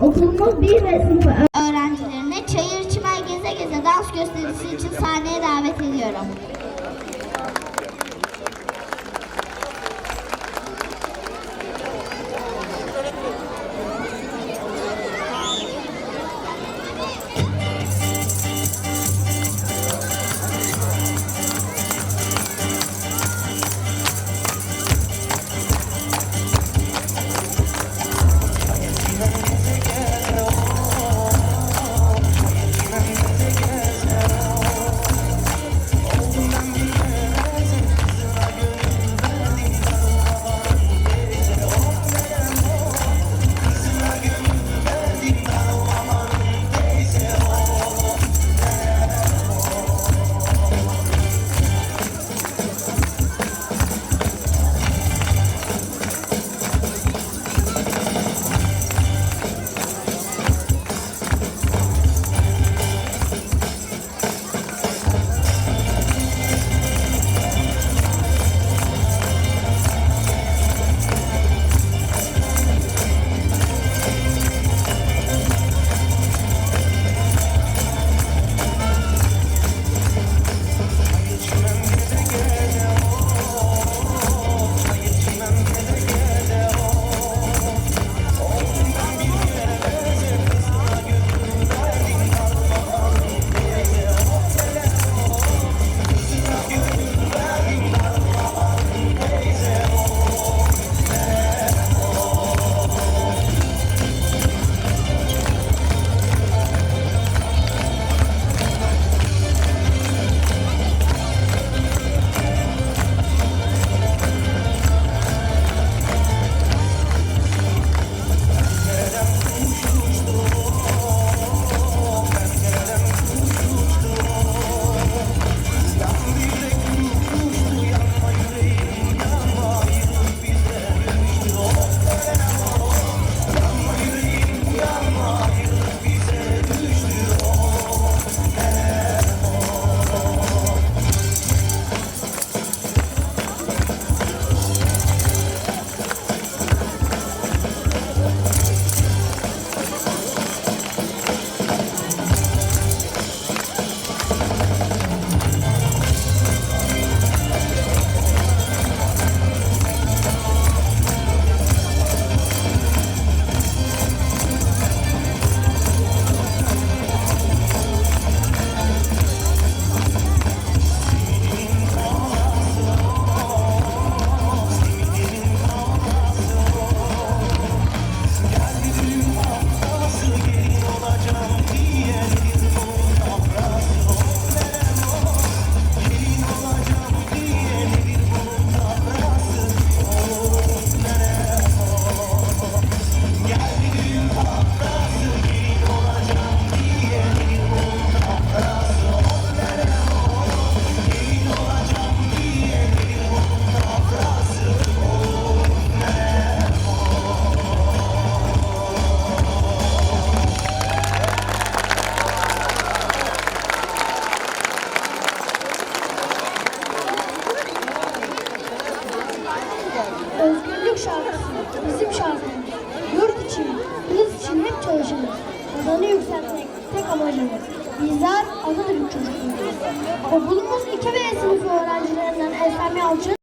Okulumuz bir ve sınıf öğrencilerine çayır çimen geze geze dans gösterisi için sahneye davet ediyorum. Özgürlük şarkısı bizim şarkımız. Yurt için, biz için hep çalışırız. Vatanı yükseltmek tek amacımız. Bizler Atatürk çocuklarıyız. Okulumuz 2 B sınıfı öğrencilerinden Esami Alçın